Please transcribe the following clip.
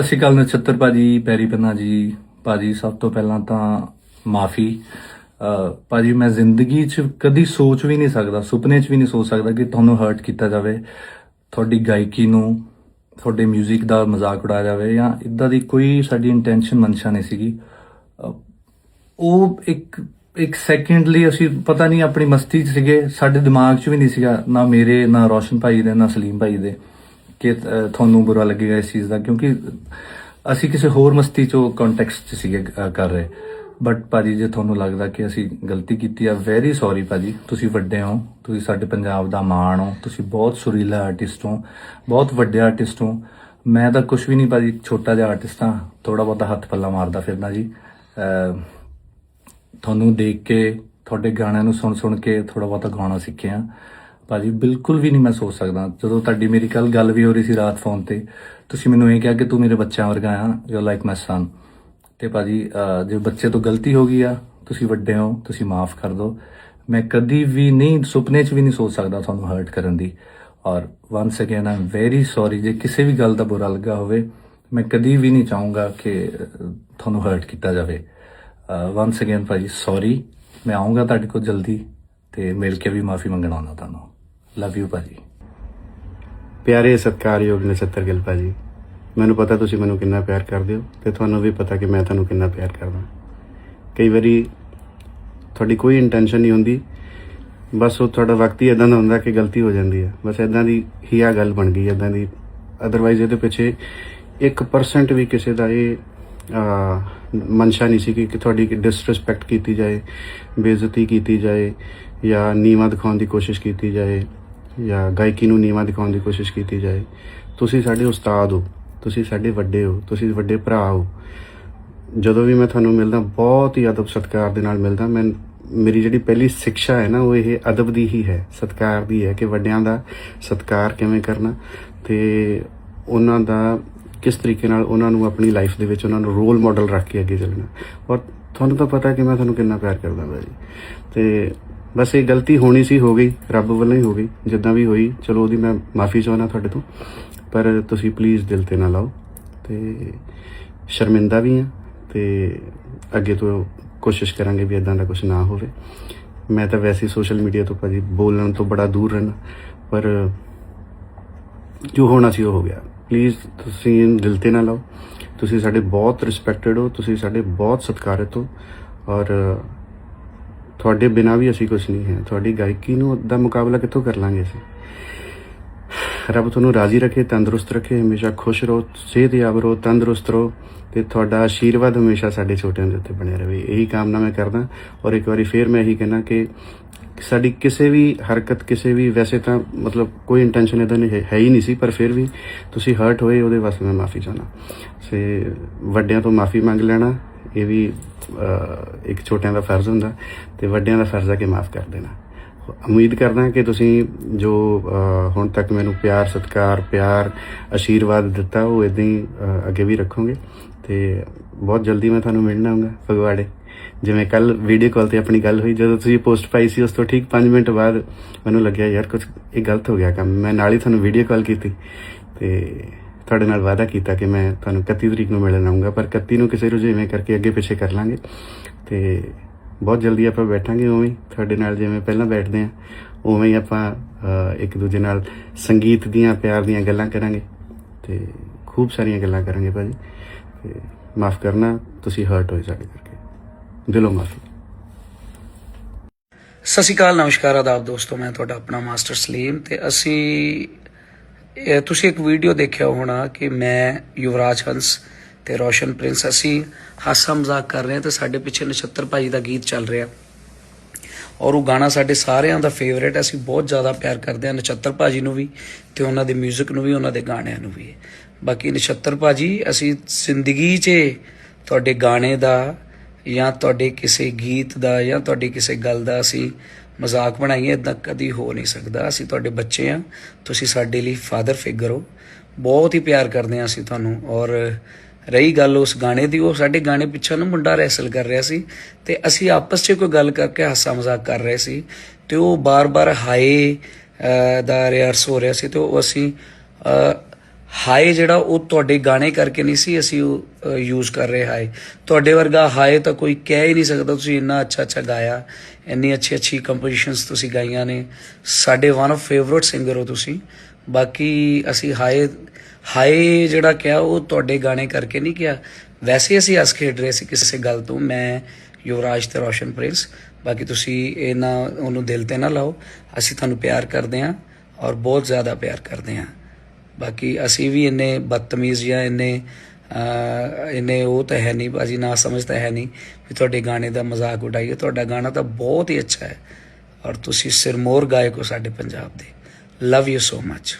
ਸਤਿ ਸ਼੍ਰੀ ਅਕਾਲ ਨਛੱਤਰ ਭਾਜੀ, ਪੈਰੀ ਪੰਨਾ ਜੀ। ਭਾਜੀ, ਸਭ ਤੋਂ ਪਹਿਲਾਂ ਤਾਂ ਮਾਫੀ। ਭਾਜੀ, ਮੈਂ ਜ਼ਿੰਦਗੀ 'ਚ ਕਦੀ ਸੋਚ ਵੀ ਨਹੀਂ ਸਕਦਾ, ਸੁਪਨੇ 'ਚ ਵੀ ਨਹੀਂ ਸੋਚ ਸਕਦਾ ਕਿ ਤੁਹਾਨੂੰ ਹਰਟ ਕੀਤਾ ਜਾਵੇ। ਤੁਹਾਡੀ ਗਾਇਕੀ ਨੂੰ, ਤੁਹਾਡੇ 뮤직 ਦਾ ਮਜ਼ਾਕ ਉਡਾਇਆ ਜਾਵੇ ਜਾਂ ਇਦਾਂ ਦੀ ਕੋਈ ਸਾਡੀ ਇੰਟੈਂਸ਼ਨ ਮਨਸ਼ਾ ਨਹੀਂ ਸੀਗੀ। ਉਹ ਇੱਕ ਇੱਕ ਸੈਕਿੰਡ ਲਈ ਅਸੀਂ ਪਤਾ ਨਹੀਂ ਆਪਣੀ ਮਸਤੀ 'ਚ ਸੀਗੇ, ਸਾਡੇ ਦਿਮਾਗ 'ਚ ਵੀ ਨਹੀਂ ਸੀਗਾ ਨਾ ਮੇਰੇ, ਨਾ ਰੋਸ਼ਨ ਭਾਈ ਦੇ, ਨਾ ਸਲੀਮ ਭਾਈ ਦੇ। ਕਿ ਤੁਹਾਨੂੰ ਬੁਰਾ ਲੱਗੇਗਾ ਇਸ ਚੀਜ਼ ਦਾ, ਕਿਉਂਕਿ ਅਸੀਂ ਕਿਸੇ ਹੋਰ ਮਸਤੀ 'ਚੋਂ ਕੰਟੈਕਸਟ 'ਚ ਸੀਗੇ ਕਰ ਰਹੇ। ਬਟ ਭਾਜੀ, ਜੇ ਤੁਹਾਨੂੰ ਲੱਗਦਾ ਕਿ ਅਸੀਂ ਗਲਤੀ ਕੀਤੀ ਆ ਵੈਰੀ ਸੌਰੀ ਭਾਜੀ। ਤੁਸੀਂ ਵੱਡੇ ਹੋ, ਤੁਸੀਂ ਸਾਡੇ ਪੰਜਾਬ ਦਾ ਮਾਣ ਹੋ, ਤੁਸੀਂ ਬਹੁਤ ਸੁਰੀਲਾ ਆਰਟਿਸਟ ਹੋ, ਬਹੁਤ ਵੱਡੇ ਆਰਟਿਸਟ ਹੋ। ਮੈਂ ਤਾਂ ਕੁਝ ਵੀ ਨਹੀਂ ਭਾਜੀ, ਛੋਟਾ ਜਿਹਾ ਆਰਟਿਸਟ ਹਾਂ ਥੋੜਾ ਬਹੁਤਾ ਹੱਥ ਪੱਲਾ ਮਾਰਦਾ ਫਿਰਨਾ ਜੀ। ਤੁਹਾਨੂੰ ਦੇਖ ਕੇ, ਤੁਹਾਡੇ ਗਾਣਿਆਂ ਨੂੰ ਸੁਣ ਸੁਣ ਕੇ ਥੋੜਾ ਬਹੁਤਾ ਗਾਉਣਾ ਸਿੱਖਿਆ। ਭਾਜੀ ਬਿਲਕੁਲ ਵੀ ਨਹੀਂ ਮੈਂ ਸੋਚ ਸਕਦਾ। ਜਦੋਂ ਤੁਹਾਡੀ ਮੇਰੀ ਕੱਲ ਗੱਲ ਵੀ ਹੋ ਰਹੀ ਸੀ ਰਾਤ ਫੋਨ ਤੇ ਤੁਸੀਂ ਮੈਨੂੰ ਇਹ ਕਿਹਾ ਕਿ ਤੂੰ ਮੇਰੇ ਬੱਚਿਆਂ ਵਰਗਾ ਆ ਯੂ ਲਾਈਕ ਮਾਈ ਸਨ ਤੇ ਭਾਜੀ ਅਹ, ਜੇ ਬੱਚੇ ਤੋਂ ਗਲਤੀ ਹੋ ਗਈ ਆ ਤੁਸੀਂ ਵੱਡੇ ਹੋ ਤੁਸੀਂ ਮਾਫ ਕਰ ਦਿਓ। ਮੈਂ ਕਦੀ ਵੀ ਨਹੀਂ ਸੁਪਨੇ 'ਚ ਵੀ ਨਹੀਂ ਸੋਚ ਸਕਦਾ ਤੁਹਾਨੂੰ ਹਰਟ ਕਰਨ ਦੀ। ਔਰ once again I'm very sorry ਜੇ ਕਿਸੇ ਵੀ ਗੱਲ ਦਾ ਬੁਰਾ ਲੱਗਾ ਹੋਵੇ ਮੈਂ ਕਦੀ ਵੀ ਨਹੀਂ ਚਾਹੂੰਗਾ ਕਿ ਤੁਹਾਨੂੰ ਹਰਟ ਕੀਤਾ ਜਾਵੇ। ਵਾਂਸ ਅਗੇਨ ਭਾਜੀ ਸੌਰੀ ਮੈਂ ਆਉਂਗਾ ਤੁਹਾਡੇ ਕੋਲ ਜਲਦੀ ਤੇ ਮਿਲ ਕੇ ਵੀ ਮਾਫੀ ਮੰਗਣਾ ਆਉਂਦਾ ਤੁਹਾਨੂੰ ਲਵ ਯੂ ਭਾਜੀ। ਪਿਆਰੇ ਸਤਿਕਾਰਯੋਗ ਨਛੱਤਰ ਗਿੱਲ ਭਾਜੀ ਮੈਨੂੰ ਪਤਾ ਤੁਸੀਂ ਮੈਨੂੰ ਕਿੰਨਾ ਪਿਆਰ ਕਰਦੇ ਹੋ ਤੇ ਤੁਹਾਨੂੰ ਵੀ ਪਤਾ ਕਿ ਮੈਂ ਤੁਹਾਨੂੰ ਕਿੰਨਾ ਪਿਆਰ ਕਰਦਾ। ਕਈ ਵਾਰੀ ਤੁਹਾਡੀ ਕੋਈ ਇੰਟੈਂਸ਼ਨ ਨਹੀਂ ਹੁੰਦੀ ਬਸ ਉਹ ਤੁਹਾਡਾ ਵਕਤ ਹੀ ਇਦਾਂ ਦਾ ਹੁੰਦਾ ਕਿ ਗਲਤੀ ਹੋ ਜਾਂਦੀ ਹੈ। ਬਸ ਇਦਾਂ ਦੀ ਹੀ ਆ ਗੱਲ ਬਣ ਗਈ ਇਦਾਂ ਦੀ। ਅਦਰਵਾਈਜ਼ ਇਹਦੇ ਪਿੱਛੇ 1% ਵੀ ਕਿਸੇ ਦਾ ਇਹ ਆ, ਮਨਸ਼ਾ ਨਹੀਂ ਸੀ ਕਿ ਤੁਹਾਡੀ ਡਿਸਰੈਸਪੈਕਟ ਕੀਤੀ ਜਾਏ ਬੇਇੱਜ਼ਤੀ ਕੀਤੀ ਜਾਏ ਜਾਂ ਨੀਵਾਂ ਦਿਖਾਉਣ ਦੀ ਕੋਸ਼ਿਸ਼ ਕੀਤੀ ਜਾਏ। ਜਾਂ ਗਾਇਕੀ ਨੂੰ ਨੀਵਾਂ ਦਿਖਾਉਣ ਦੀ ਕੋਸ਼ਿਸ਼ ਕੀਤੀ ਜਾਏ, ਤੁਸੀਂ ਸਾਡੇ ਉਸਤਾਦ ਹੋ, ਤੁਸੀਂ ਸਾਡੇ ਵੱਡੇ ਹੋ, ਤੁਸੀਂ ਵੱਡੇ ਭਰਾ ਹੋ। ਜਦੋਂ ਵੀ ਮੈਂ ਤੁਹਾਨੂੰ ਮਿਲਦਾ, ਬਹੁਤ ਹੀ ਅਦਬ ਸਤਿਕਾਰ ਦੇ ਨਾਲ ਮਿਲਦਾ। ਮੈਂ, ਮੇਰੀ ਜਿਹੜੀ ਪਹਿਲੀ ਸਿੱਖਿਆ ਹੈ ਨਾ, ਉਹ ਇਹ ਅਦਬ ਦੀ ਹੀ ਹੈ, ਸਤਿਕਾਰ ਦੀ ਹੈ ਕਿ ਵੱਡਿਆਂ ਦਾ ਸਤਿਕਾਰ ਕਿਵੇਂ ਕਰਨਾ ਤੇ ਉਹਨਾਂ ਦਾ ਕਿਸ ਤਰੀਕੇ ਨਾਲ ਉਹਨਾਂ ਨੂੰ ਆਪਣੀ ਲਾਈਫ ਦੇ ਵਿੱਚ ਉਹਨਾਂ ਨੂੰ ਰੋਲ ਮਾਡਲ ਰੱਖ ਕੇ ਅੱਗੇ ਚੱਲਣਾ। ਔਰ ਤੁਹਾਨੂੰ ਤਾਂ ਪਤਾ ਕਿ ਮੈਂ ਤੁਹਾਨੂੰ ਕਿੰਨਾ ਪਿਆਰ ਕਰਦਾ ਭਾਜੀ ਤੇ ਬਸ ਇਹ ਗਲਤੀ ਹੋਣੀ ਸੀ, ਹੋ ਗਈ, ਰੱਬ ਵੱਲੋਂ ਹੀ ਹੋ ਗਈ, ਜਿੱਦਾਂ ਵੀ ਹੋਈ, ਚਲੋ ਉਹਦੀ ਮੈਂ ਮਾਫੀ ਚਾਹੁੰਦਾ ਤੁਹਾਡੇ ਤੋਂ, ਪਰ ਤੁਸੀਂ ਪਲੀਜ਼ ਦਿਲ ਤੇ ਨਾ ਲਾਓ, ਤੇ ਸ਼ਰਮਿੰਦਾ ਵੀ ਹਾਂ ਤੇ ਅੱਗੇ ਤੋਂ ਕੋਸ਼ਿਸ਼ ਕਰਾਂਗੇ ਵੀ ਇਦਾਂ ਦਾ ਕੁਝ ਨਾ ਹੋਵੇ। ਮੈਂ ਤਾਂ ਵੈਸੇ ਸੋਸ਼ਲ ਮੀਡੀਆ ਤੋਂ ਭਾਜੀ ਬੋਲਣ ਤੋਂ ਬੜਾ ਦੂਰ ਰਹਿਣਾ ਪਰ ਜੋ ਹੋਣਾ ਸੀ ਉਹ ਹੋ ਗਿਆ। ਪਲੀਜ਼ ਤੁਸੀਂ ਦਿਲ ਤੇ ਨਾ ਲਾਓ, ਤੁਸੀਂ ਸਾਡੇ ਬਹੁਤ ਰਿਸਪੈਕਟਡ ਹੋ, ਤੁਸੀਂ ਸਾਡੇ ਬਹੁਤ ਸਤਿਕਾਰਤ ਹੋ, ਔਰ ਤੁਹਾਡੇ ਬਿਨਾ ਵੀ ਅਸੀਂ ਕੁਝ ਨਹੀਂ ਹੈ। ਤੁਹਾਡੀ ਗਾਇਕੀ ਨੂੰ ਦਾ ਮੁਕਾਬਲਾ ਕਿੱਥੋਂ ਕਰ ਲਾਂਗੇ ਅਸੀਂ? ਰੱਬ ਤੁਹਾਨੂੰ ਰਾਜ਼ੀ ਰੱਖੇ, ਤੰਦਰੁਸਤ ਰੱਖੇ, ਹਮੇਸ਼ਾ ਖੁਸ਼ ਰਹੋ, ਸਿਹਤਯਾਬ ਰਹੋ, ਤੰਦਰੁਸਤ ਰਹੋ ਤੇ ਤੁਹਾਡਾ ਆਸ਼ੀਰਵਾਦ ਹਮੇਸ਼ਾ ਸਾਡੇ ਛੋਟਿਆਂ ਦੇ ਉੱਤੇ ਬਣਿਆ ਰਹੇ। ਇਹੀ ਕਾਮਨਾ ਮੈਂ ਕਰਦਾ ਔਰ ਇੱਕ ਵਾਰੀ ਫੇਰ ਮੈਂ ਇਹੀ ਕਹਿਣਾ ਕਿ ਸਾਡੀ ਕਿਸੇ ਵੀ ਹਰਕਤ, ਕਿਸੇ ਵੀ ਵੈਸੇ ਤਾਂ ਮਤਲਬ ਕੋਈ ਇੰਟੈਂਸ਼ਨ ਇਹਦਾ ਨਹੀਂ ਹੈ, ਹੀ ਨਹੀਂ ਸੀ, ਪਰ ਫਿਰ ਵੀ ਤੁਸੀਂ ਹਰਟ ਹੋਏ, ਉਹਦੇ ਵਾਸਤੇ ਮੈਂ ਮਾਫੀ ਚਾਹਨਾ ਸੇ ਵੱਡਿਆਂ ਤੋਂ ਮਾਫੀ ਮੰਗ ਲੈਣਾ ਇਹ ਵੀ ਇੱਕ ਛੋਟਿਆਂ ਦਾ ਫਰਜ਼ ਹੁੰਦਾ ਤੇ ਵੱਡਿਆਂ ਦਾ ਫਰਜ਼ ਹੈ ਕਿ ਮਾਫ ਕਰ ਦੇਣਾ। ਉਮੀਦ ਕਰਦਾ ਹਾਂ ਕਿ ਤੁਸੀਂ ਜੋ ਹੁਣ ਤੱਕ ਮੈਨੂੰ ਪਿਆਰ, ਸਤਿਕਾਰ, ਪਿਆਰ ਆਸ਼ੀਰਵਾਦ ਦਿੱਤਾ, ਉਹ ਇਦਾਂ ਹੀ ਅੱਗੇ ਵੀ ਰੱਖੋਗੇ ਤੇ ਬਹੁਤ ਜਲਦੀ ਮੈਂ ਤੁਹਾਨੂੰ ਮਿਲਣਾ ਆਉਂਗਾ ਫਗਵਾੜੇ। ਜਿਵੇਂ ਕੱਲ ਵੀਡੀਓ ਕਾਲ ਤੇ ਆਪਣੀ ਗੱਲ ਹੋਈ, ਜਦੋਂ ਤੁਸੀਂ ਪੋਸਟ ਪਾਈ ਸੀ, ਉਸ ਤੋਂ ਠੀਕ 5 ਮਿੰਟ ਬਾਅਦ ਮੈਨੂੰ ਲੱਗਿਆ, ਯਾਰ ਕੁਝ ਇਹ ਗਲਤ ਹੋ ਗਿਆ ਕੰਮ। ਮੈਂ ਨਾਲ ਹੀ ਤੁਹਾਨੂੰ ਵੀਡੀਓ ਕਾਲ ਕੀਤੀ ਤੇ ਤੁਹਾਡੇ ਨਾਲ ਵਾਅਦਾ ਕੀਤਾ ਕਿ ਮੈਂ ਤੁਹਾਨੂੰ 31 ਤਰੀਕ ਨੂੰ ਮਿਲਣ ਆਉਂਗਾ ਪਰ 31 ਨੂੰ ਕਿਸੇ ਰੁਝੇਵੇਂ ਕਰਕੇ ਅੱਗੇ ਪਿੱਛੇ ਕਰ ਲਾਂਗੇ। ਤੇ ਬਹੁਤ ਜਲਦੀ ਆਪਾਂ ਬੈਠਾਂਗੇ ਉਵੇਂ ਹੀ। ਤੁਹਾਡੇ ਨਾਲ ਜਿਵੇਂ ਪਹਿਲਾਂ ਬੈਠਦੇ ਆ ਉਵੇਂ ਹੀ ਆਪਾਂ ਇੱਕ ਦੂਜੇ ਨਾਲ ਸੰਗੀਤ ਦੀਆਂ, ਪਿਆਰ ਦੀਆਂ ਗੱਲਾਂ ਕਰਾਂਗੇ। ਤੇ ਖੂਬ ਸਾਰੀਆਂ ਗੱਲਾਂ ਕਰਾਂਗੇ ਭਾਜੀ। ਤੇ ਮਾਫ ਕਰਨਾ, ਤੁਸੀਂ ਹਰਟ ਹੋਏ ਸਾਡੇ ਕਰਕੇ। ਦਿਲੋਂ ਮਾਫੀ। ਸਤਿ ਸ਼੍ਰੀ ਅਕਾਲ, ਨਮਸਕਾਰ, ਆਦਾਬ ਦੋਸਤੋ, ਮੈਂ ਤੁਹਾਡਾ ਆਪਣਾ ਮਾਸਟਰ ਸਲੀਮ ਤੇ ਅਸੀਂ ਤੁਸੀਂ ਇੱਕ ਵੀਡੀਓ ਦੇਖਿਆ ਹੋਣਾ ਕਿ ਮੈਂ ਯੁਵਰਾਜ ਹੰਸ ਤੇ ਰੋਸ਼ਨ ਪ੍ਰਿੰਸ ਅਸੀਂ ਹਾਸਾ ਮਜ਼ਾਕ ਕਰ ਰਹੇ ਹਾਂ ਤੇ ਸਾਡੇ ਪਿੱਛੇ ਨਛੱਤਰ ਭਾਈ ਦਾ ਗੀਤ ਚੱਲ ਰਿਹਾ। ਔਰ ਉਹ ਗਾਣਾ ਸਾਡੇ ਸਾਰਿਆਂ ਦਾ ਫੇਵਰੇਟ ਹੈ, ਅਸੀਂ ਬਹੁਤ ਜ਼ਿਆਦਾ ਪਿਆਰ ਕਰਦੇ ਹਾਂ ਨਛੱਤਰ ਭਾਜੀ ਨੂੰ ਵੀ ਤੇ ਉਹਨਾਂ ਦੇ 뮤직 ਨੂੰ ਵੀ, ਉਹਨਾਂ ਦੇ ਗਾਣਿਆਂ ਨੂੰ ਵੀ। ਬਾਕੀ ਨਛੱਤਰ ਭਾਜੀ, ਅਸੀਂ ਜ਼ਿੰਦਗੀ 'ਚ ਤੁਹਾਡੇ ਗਾਣੇ ਦਾ ਜਾਂ ਤੁਹਾਡੇ ਕਿਸੇ ਗੀਤ ਦਾ ਜਾਂ ਤੁਹਾਡੀ ਕਿਸੇ ਗੱਲ ਦਾ ਅਸੀਂ ਮਜ਼ਾਕ ਬਣਾਈਏ ਇਦਾਂ ਕਦੀ ਹੋ ਨਹੀਂ ਸਕਦਾ। ਅਸੀਂ ਤੁਹਾਡੇ ਬੱਚੇ ਆ, ਤੁਸੀਂ ਸਾਡੇ ਲਈ ਫਾਦਰ ਫਿਗਰ ਹੋ। ਬਹੁਤ ਹੀ ਪਿਆਰ ਕਰਦੇ ਹਾਂ ਅਸੀਂ ਤੁਹਾਨੂੰ। ਔਰ ਰਹੀ ਗੱਲ ਉਸ ਗਾਣੇ ਦੀ, ਉਹ ਸਾਡੇ ਗਾਣੇ ਪਿੱਛੇ ਨਾ ਮੁੰਡਾ ਰੈਸਲ ਕਰ ਰਿਹਾ ਸੀ ਤੇ ਅਸੀਂ ਆਪਸ 'ਚ ਕੋਈ ਗੱਲ ਕਰਕੇ ਹਾਸਾ ਮਜ਼ਾਕ ਕਰ ਰਹੇ ਸੀ ਤੇ ਉਹ ਬਾਰ-ਬਾਰ ਹਾਏ ਦਾ ਰਿਹਰਸ ਹੋ ਰਿਹਾ ਸੀ ਤੇ ਉਹ ਅਸੀਂ ਅਹ, ਹਾਏ ਜਿਹੜਾ ਉਹ ਤੁਹਾਡੇ ਗਾਣੇ ਕਰਕੇ ਨਹੀਂ ਸੀ ਅਸੀਂ ਉਹ ਯੂਜ਼ ਕਰ ਰਹੇ ਹਾਏ। ਤੁਹਾਡੇ ਵਰਗਾ ਹਾਏ ਤਾਂ ਕੋਈ ਕਹਿ ਹੀ ਨਹੀਂ ਸਕਦਾ ਤੁਸੀਂ ਇੰਨਾ ਅੱਛਾ ਅੱਛਾ ਗਾਇਆ। ਇੰਨੀ ਅੱਛੀ ਅੱਛੀ ਕੰਪੋਜੀਸ਼ਨਸ ਤੁਸੀਂ ਗਾਈਆਂ ਨੇ। ਸਾਡੇ ਵਨ ਆਫ ਫੇਵਰਿਟ ਸਿੰਗਰ ਹੋ ਤੁਸੀਂ। ਬਾਕੀ ਅਸੀਂ ਹਾਏ ਹਾਏ ਜਿਹੜਾ ਕਿਹਾ ਉਹ ਤੁਹਾਡੇ ਗਾਣੇ ਕਰਕੇ ਨਹੀਂ ਕਿਹਾ। ਵੈਸੇ ਅਸੀਂ ਹੱਸ ਖੇਡ ਰਹੇ ਸੀ ਕਿਸੇ ਗੱਲ ਤੋਂ। ਮੈਂ ਯੁਵਰਾਜ ਤੇ ਰੋਸ਼ਨ ਪ੍ਰਿੰਸ। ਬਾਕੀ ਤੁਸੀਂ ਇਹ ਨਾ ਉਹਨੂੰ ਦਿਲ ਤੇ ਨਾ ਲਾਓ। ਅਸੀਂ ਤੁਹਾਨੂੰ ਪਿਆਰ ਕਰਦੇ ਹਾਂ ਔਰ ਬਹੁਤ ਜ਼ਿਆਦਾ ਪਿਆਰ ਕਰਦੇ ਹਾਂ। ਬਾਕੀ ਅਸੀਂ ਵੀ ਇੰਨੇ ਬਦਤਮੀਜ਼ ਜਾਂ ਇੰਨੇ ਅਹ, ਇੰਨੇ ਉਹ ਤਾਂ ਹੈ ਨਹੀਂ ਬਾਜੀ ਨਾ ਸਮਝ ਤਾਂ ਹੈ ਨਹੀਂ ਵੀ ਤੁਹਾਡੇ ਗਾਣੇ ਦਾ ਮਜ਼ਾਕ ਉਡਾਈਏ। ਤੁਹਾਡਾ ਗਾਣਾ ਤਾਂ ਬਹੁਤ ਹੀ ਅੱਛਾ ਹੈ। ਔਰ ਤੁਸੀਂ ਸਿਰਮੋਰ ਗਾਇਕ ਹੋ ਸਾਡੇ ਪੰਜਾਬ ਦੇ। Love you so much